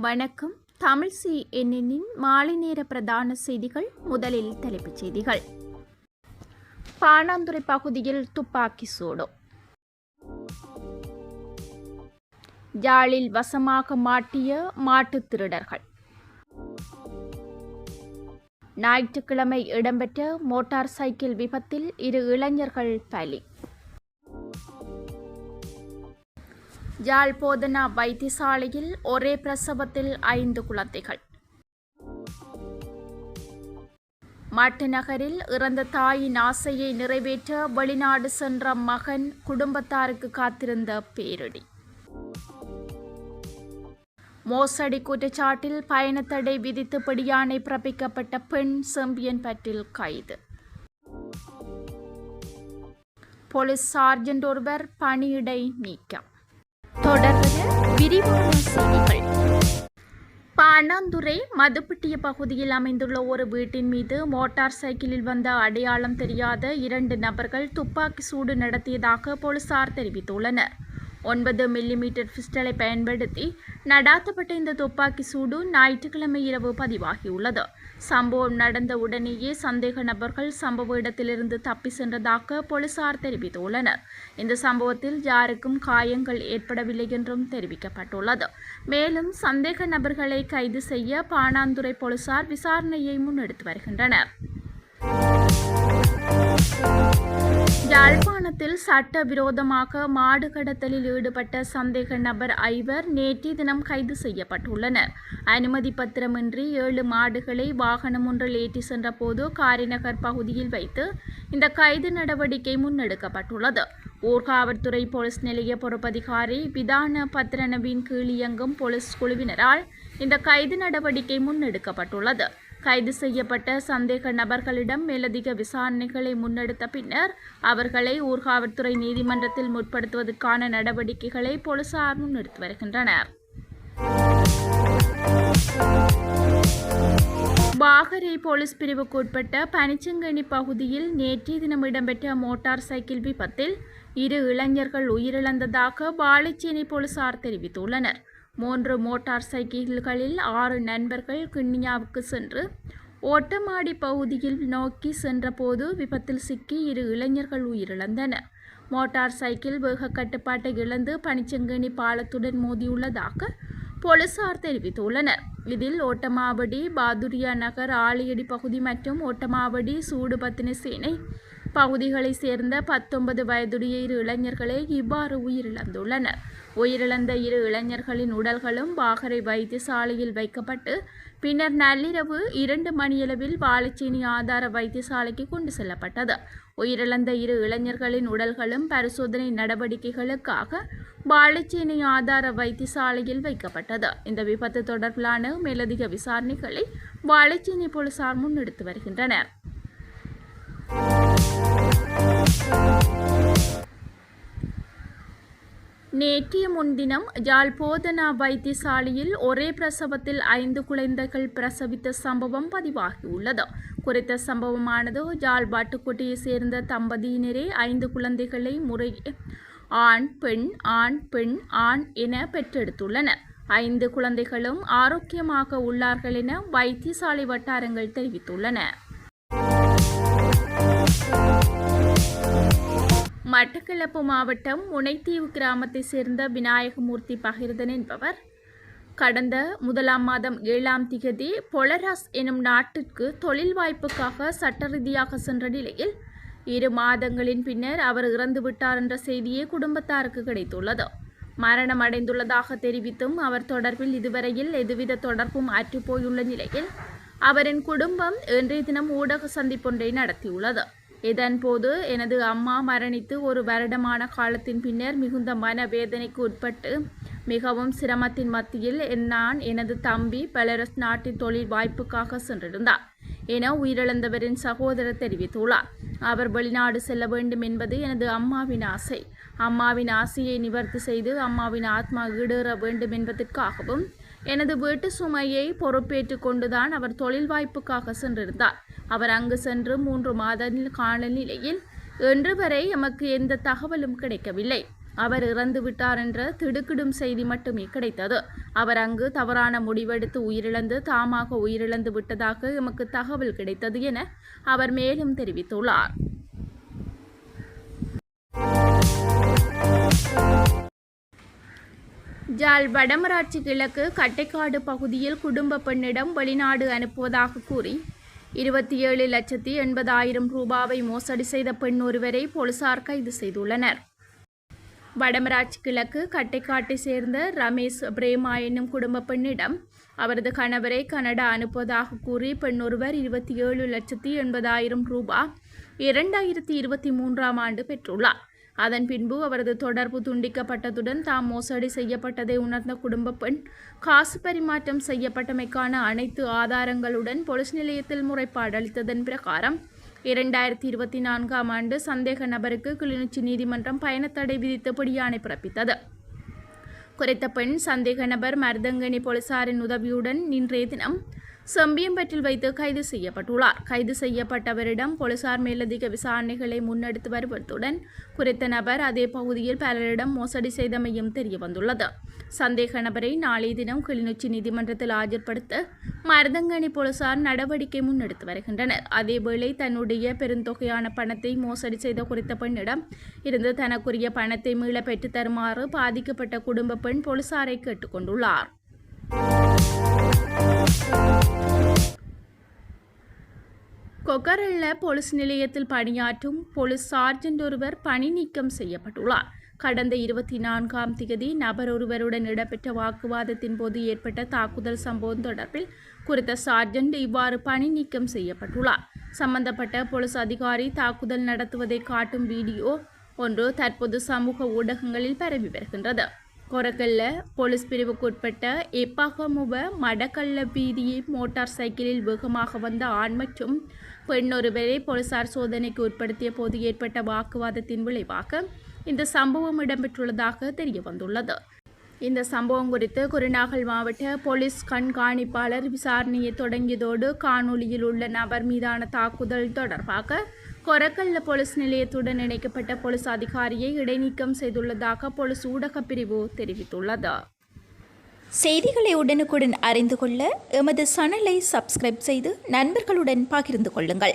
வணக்கம். தமிழ் சி என்னின் மாலை நேர பிரதான செய்திகள் முதலில் தலைப்புச் செய்திகள். பாணாந்துறை பகுதியில் துப்பாக்கி சூடு யாழில் வசமாக மாட்டிய மாட்டுத் திருடர்கள். ஞாயிற்றுக்கிழமை இடம்பெற்ற மோட்டார் சைக்கிள் விபத்தில் இரு இளைஞர்கள் பலி. யாழ் போதனா வைத்தியசாலையில் ஒரே பிரசவத்தில் ஐந்து குழந்தைகள். மட்டுநகரில் இறந்த தாயின் ஆசையை நிறைவேற்ற வெளிநாடு சென்ற மகன் குடும்பத்தாருக்கு காத்திருந்த பேரிடி. மோசடி குற்றச்சாட்டில் பயணத்தடை விதித்து பிடியானை பிறப்பிக்கப்பட்ட பெண் செம்பியன் பற்றில் கைது. போலீஸ் சார்ஜென்ட் ஒருவர் பணியிடை நீக்கம். தொடர்ந்து விரிவான செய்திகள். பாணாந்துறை மதுப்பட்டிய பகுதியில் அமைந்துள்ள ஒரு வீட்டின் மீது மோட்டார் சைக்கிளில் வந்த அடையாளம் தெரியாத இரண்டு நபர்கள் துப்பாக்கி சூடு நடத்தியதாக போலீசார் தெரிவித்துள்ளனர். ஒன்பது மில்லிமீட்டர் பிஸ்டலை பயன்படுத்தி நடாத்தப்பட்ட இந்த துப்பாக்கி சூடு ஞாயிற்றுக்கிழமை இரவு பதிவாகியுள்ளது. சம்பவம் நடந்த உடனேயே சந்தேக நபர்கள் சம்பவ இடத்திலிருந்து தப்பி சென்றதாக போலீசார் தெரிவித்துள்ளனர். இந்த சம்பவத்தில் யாருக்கும் காயங்கள் ஏற்படவில்லை என்றும் தெரிவிக்கப்பட்டுள்ளது. மேலும் சந்தேக நபர்களை கைது செய்ய பாணாந்துறை போலீசார் விசாரணையை முன்னெடுத்து வருகின்றனர். யாழ்ப்பாணத்தில் சட்டவிரோதமாக மாடு கடத்தலில் ஈடுபட்ட சந்தேக நபர் ஐவர் நேற்றைய தினம் கைது செய்யப்பட்டுள்ளனர். அனுமதி பத்திரமின்றி ஏழு மாடுகளை வாகனம் ஒன்றில் ஏற்றி சென்ற போது காரிநகர் பகுதியில் வைத்து இந்த கைது நடவடிக்கை முன்னெடுக்கப்பட்டுள்ளது. ஊர்காவல்துறை போலீஸ் நிலைய பொறுப்பதிகாரி விதான பத்ரனவின் கீழ் இயங்கும் போலீஸ் குழுவினரால் இந்த கைது நடவடிக்கை முன்னெடுக்கப்பட்டுள்ளது. கைது செய்யப்பட்ட சந்தேக நபர்களிடம் மேலதிக விசாரணைகளை முன்னெடுத்த பின்னர் அவர்களை ஊர்காவல்துறை நீதிமன்றத்தில் முற்படுத்துவதற்கான நடவடிக்கைகளை போலீசார் முன்னெடுத்து வருகின்றனர். பாகரை போலீஸ் பிரிவுக்குட்பட்ட பனிச்சங்கனி பகுதியில் நேற்றைய தினம் இடம்பெற்ற மோட்டார் சைக்கிள் விபத்தில் இரு இளைஞர்கள் உயிரிழந்ததாக பாலச்சேனை போலீசார் தெரிவித்துள்ளனர். மூன்று மோட்டார் சைக்கிள்களில் ஆறு நண்பர்கள் கிண்ணியாவுக்கு சென்று ஓட்டமாடி பகுதியில் நோக்கி சென்றபோது விபத்தில் சிக்கி இரு இளைஞர்கள் உயிரிழந்தனர் மோட்டார் சைக்கிள் வேக கட்டுப்பாட்டை இழந்து பனிச்சங்கனி பாலத்துடன் மோதியுள்ளதாக போலீசார் தெரிவித்துள்ளனர். இதில் ஓட்டமாவடி பாதுரியா நகர் ஆலியடி பகுதி மற்றும் ஓட்டமாவடி சூடுபத்தின சேனை பகுதிகளைச் சேர்ந்த பத்தொன்பது வயதுடைய இரு இளைஞர்களே இவ்வாறு உயிரிழந்துள்ளனர். உயிரிழந்த இரு இளைஞர்களின் உடல்களும் வாகரை வைத்தியசாலையில் வைக்கப்பட்டு பின்னர் நள்ளிரவு இரண்டு மணியளவில் வாழைச்சேனி ஆதார வைத்தியசாலைக்கு கொண்டு செல்லப்பட்டது. உயிரிழந்த இரு இளைஞர்களின் உடல்களும் பரிசோதனை நடவடிக்கைகளுக்காக வாழைச்சீனி ஆதார வைத்தியசாலையில் வைக்கப்பட்டது. இந்த விபத்து தொடர்பிலான மேலதிக விசாரணைகளை வாழைச்சீனி போலீசார் முன்னெடுத்து வருகின்றனர். நேற்றைய முன்தினம் யாழ் போதனா வைத்தியசாலையில் ஒரே பிரசவத்தில் ஐந்து குழந்தைகள் பிரசவித்த சம்பவம் பதிவாகியுள்ளது. குறித்த சம்பவமானது யாழ் பாட்டுக்கோட்டையை சேர்ந்த தம்பதியினரே ஐந்து குழந்தைகளை முறை ஆண் பெண் ஆண் பெண் ஆண் என பெற்றெடுத்துள்ளனர். ஐந்து குழந்தைகளும் ஆரோக்கியமாக உள்ளார்கள் என வைத்தியசாலை வட்டாரங்கள் தெரிவித்துள்ளன. மட்டக்களப்பு மாவட்டம் முனைத்தீவு கிராமத்தை சேர்ந்த விநாயகமூர்த்தி பகிர்தன் என்பவர். கடந்த முதலாம் மாதம் ஏழாம் திகதி பொலராஸ் எனும் நாட்டிற்கு தொழில் வாய்ப்புக்காக சட்ட ரீதியாக சென்ற நிலையில் இரு மாதங்களின் பின்னர் அவர் இறந்துவிட்டார் என்ற செய்தியே குடும்பத்தாருக்கு கிடைத்துள்ளது. மரணம் அடைந்துள்ளதாக தெரிவித்தும் அவர் தொடர்பில் இதுவரையில் எதுவித தொடர்பும் அற்றுப்போயுள்ள நிலையில் அவரின் குடும்பம் இன்றைய தினம் ஊடக சந்திப்பொன்றை நடத்தியுள்ளது. இதன்போது எனது அம்மா மரணித்து ஒரு வருடமான காலத்தின் பின்னர் மிகுந்த மனவேதனைக்கு உட்பட்டு மிகவும் சிரமத்தின் மத்தியில் நான் எனது தம்பி பெலரஸ் நாட்டின் தொழில் வாய்ப்புக்காக சென்றிருந்தார் என உயிரிழந்தவரின் சகோதரர் தெரிவித்துள்ளார். அவர் வெளிநாடு செல்ல வேண்டும் என்பது எனது அம்மாவின் ஆசை. அம்மாவின் ஆசையை நிவர்த்தி செய்து அம்மாவின் ஆத்மா ஈடேற வேண்டும் என்பதற்காகவும் எனது வீட்டு சுமையை பொறுப்பேற்று கொண்டுதான் அவர் தொழில் வாய்ப்புக்காக சென்றிருந்தார். அவர் அங்கு சென்று மூன்று மாத கால நிலையில் இன்று வரை எமக்கு எந்த தகவலும் கிடைக்கவில்லை. அவர் இறந்து விட்டார் என்ற திடுக்கிடும் செய்தி மட்டுமே கிடைத்தது. அவர் அங்கு தவறான முடிவெடுத்து உயிரிழந்து தாமாக உயிரிழந்து விட்டதாக எமக்கு தகவல் கிடைத்தது என அவர் மேலும் தெரிவித்துள்ளார். ஜாழ் வடமராட்சி கிழக்கு கட்டைக்காடு பகுதியில் குடும்ப பெண்ணிடம் வெளிநாடு அனுப்புவதாக கூறி இருபத்தி ஏழு லட்சத்தி எண்பதாயிரம் ரூபாவை மோசடி செய்த பெண் ஒருவரை போலீசார் கைது செய்துள்ளனர். வடமராட்சி கிழக்கு கட்டைக்காட்டை சேர்ந்த ரமேஷ் பிரேமா என்னும் குடும்ப பெண்ணிடம் அவரது கணவரை கனடா அனுப்புவதாக கூறி பெண் ஒருவர் இருபத்தி ஏழு லட்சத்தி எண்பதாயிரம் ரூபாய் இரண்டாயிரத்தி இருபத்தி மூன்றாம் ஆண்டு பெற்றுள்ளார். அதன் பின்பு அவரது தொடர்பு துண்டிக்கப்பட்டதுடன் தாம் மோசடி செய்யப்பட்டதை உணர்ந்த குடும்ப பெண் காசு பரிமாற்றம் செய்யப்பட்டமைக்கான அனைத்து ஆதாரங்களுடன் போலீஸ் நிலையத்தில் முறைப்பாடு அளித்ததன் பிரகாரம் இரண்டாயிரத்தி இருபத்தி நான்காம் ஆண்டு சந்தேக நபருக்கு கிளிநொச்சி நீதிமன்றம் பயணத்தடை விதித்து பிறப்பித்தது. குறித்த பெண் சந்தேக நபர் மருதங்கனி போலீசாரின் உதவியுடன் இன்றைய தினம் செம்பியம்பட்டில் வைத்து கைது செய்யப்பட்டுள்ளார். கைது செய்யப்பட்டவரிடம் போலீசார் மேலதிக விசாரணைகளை முன்னெடுத்து வருவதுடன் குறித்த நபர் அதே பகுதியில் பலரிடம் மோசடி செய்தமையும் தெரியவந்துள்ளது. சந்தேக நபரை நாளைய தினம் கிளிநொச்சி நீதிமன்றத்தில் ஆஜர்படுத்த மருதங்கனி போலீசார் நடவடிக்கை முன்னெடுத்து வருகின்றனர். அதேவேளை தன்னுடைய பெருந்தொகையான பணத்தை மோசடி செய்த குறித்த பெண்ணிடம் இருந்து தனக்குரிய பணத்தை மீள பெற்றுத் தருமாறு பாதிக்கப்பட்ட குடும்ப பெண் போலீசாரை கேட்டுக்கொண்டுள்ளார் கொக்கரல்ல போலீஸ் நிலையத்தில் பணியாற்றும் போலீஸ் சார்ஜென்ட் ஒருவர் பணி நீக்கம் செய்யப்பட்டுள்ளார். கடந்த இருபத்தி நான்காம் தேதி நபர் ஒருவருடன் இடம்பெற்ற வாக்குவாதத்தின் போது ஏற்பட்ட தாக்குதல் சம்பவம் தொடர்பில் குறித்த சார்ஜென்ட் இவ்வாறு பணி நீக்கம் செய்யப்பட்டுள்ளார். சம்பந்தப்பட்ட போலீஸ் அதிகாரி தாக்குதல் நடத்துவதை காட்டும் வீடியோ ஒன்று தற்போது சமூக ஊடகங்களில் பரவி வருகின்றது. கொரக்கல்ல போலீஸ் பிரிவுக்குட்பட்ட எப்பாகமுவ மடக்கல்ல வீதியை மோட்டார் சைக்கிளில் வேகமாக வந்த ஆண் மற்றும் பெண் ஒருவரை போலீசார் சோதனைக்கு உட்படுத்திய போது ஏற்பட்ட வாக்குவாதத்தின் விளைவாக இந்த சம்பவம் இடம்பெற்றுள்ளதாக தெரிய வந்துள்ளது இந்த சம்பவம் குறித்து குருநாகல் மாவட்ட போலீஸ் கண்காணிப்பாளர் விசாரணையை தொடங்கியதோடு காணொலியில் உள்ள நபர் மீதான தாக்குதல் தொடர்பாக கொரக்கல்ல போலீஸ் நிலையத்துடன் இணைக்கப்பட்ட போலீஸ் அதிகாரியை இடைநீக்கம் செய்துள்ளதாக போலீஸ் ஊடகப் பிரிவு தெரிவித்துள்ளது. செய்திகளை உடனுக்குடன் அறிந்து கொள்ள எமது சேனலை சப்ஸ்கிரைப் செய்து நண்பர்களுடன் பகிர்ந்து கொள்ளுங்கள்.